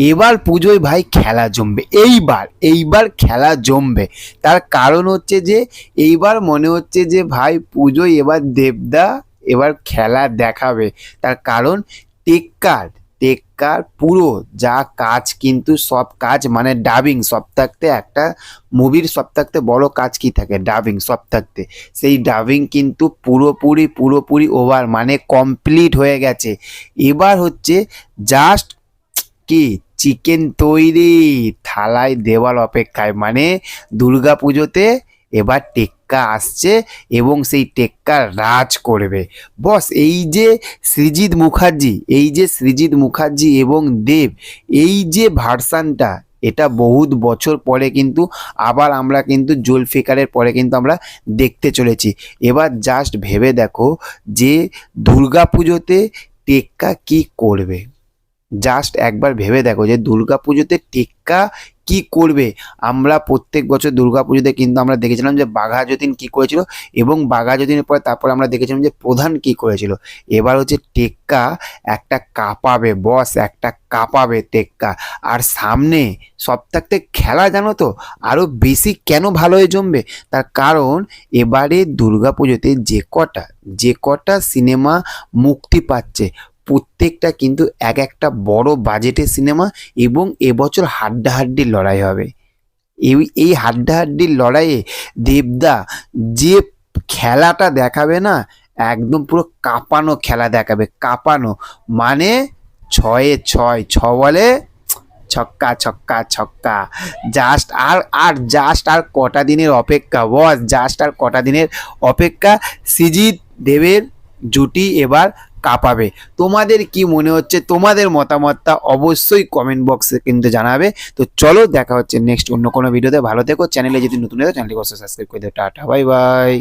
এবার পুজোয় ভাই খেলা জমবে, এইবার এইবার খেলা জমবে। তার কারণ হচ্ছে যে, এইবার মনে হচ্ছে যে ভাই পুজোয় এবার দেবদা এবার খেলা দেখাবে। তার কারণ টেক্কার টেক্কার পুরো যা কাজ কিন্তু সব কাজ মানে ডাবিং সব থাকতে একটা মুভির সব থাকতে বড় কাজ কি থাকে? ডাবিং সব থাকতে সেই ডাবিং কিন্তু পুরোপুরি পুরোপুরি ওভার মানে কমপ্লিট হয়ে গেছে। এবার হচ্ছে জাস্ট কি চিকেন তৈরি, থালায় দেওয়ার অপেক্ষায়। মানে দুর্গা পুজোতে এবার টেক্কা আসছে এবং সেই টেক্কা রাজ করবে। বস, এই যে সৃজিৎ মুখার্জি, এই যে সৃজিৎ মুখার্জি এবং দেব, এই যে ভার্সানটা, এটা বহুত বছর পরে কিন্তু আবার আমরা কিন্তু জুলফিকারের পরে কিন্তু আমরা দেখতে চলেছি। এবার জাস্ট ভেবে দেখো যে দুর্গা পুজোতে টেক্কা কি করবে। জাস্ট একবার ভেবে দেখো যে দুর্গা পুজোতে টেক্কা কি করবে। আমরা প্রত্যেক বছর দুর্গা পুজোতে কিন্তু আমরা দেখেছিলাম যে বাঘা যতীন কি করেছিল এবং বাঘা যতীনের পরে তারপর আমরা দেখেছিলাম যে প্রধান কি করেছিল। এবার হচ্ছে টেক্কা একটা কাঁপাবে বস একটা কাঁপাবে টেক্কা। আর সামনে থাকতে খেলা জানো তো আরও বেশি কেন ভালো হয়ে জমবে? তার কারণ এবারে দুর্গা পুজোতে যে কটা যে কটা সিনেমা মুক্তি পাচ্ছে প্রত্যেকটা কিন্তু এক একটা বড় বাজেটের সিনেমা এবং এবছর হাড্ডাহাড্ডির লড়াই হবে। এই এই হাড্ডাহাড্ডির লড়াইয়ে দেবদা যে খেলাটা দেখাবে না, একদম পুরো কাঁপানো খেলা দেখাবে, কাঁপানো। মানে ছয়ে ছয়, ছ বলে ছক্কা ছক্কা ছক্কা। জাস্ট আর আর জাস্ট আর কটা দিনের অপেক্ষা, বস, জাস্ট আর কটা দিনের অপেক্ষা। সিজিৎ দেবের জুটি এবার কাঁপাবে। তোমাদের কি মনে হচ্ছে? তোমাদের মতামতটা অবশ্যই কমেন্ট বক্সে কিন্তু জানাবে। তো চলো দেখা হচ্ছে নেক্সট অন্য কোনো ভিডিওতে ভালো থেকো। চ্যানেলে যদি নতুন চ্যানেলটি অবশ্যই সাবস্ক্রাইব করে দেবে টাটা বাই বাই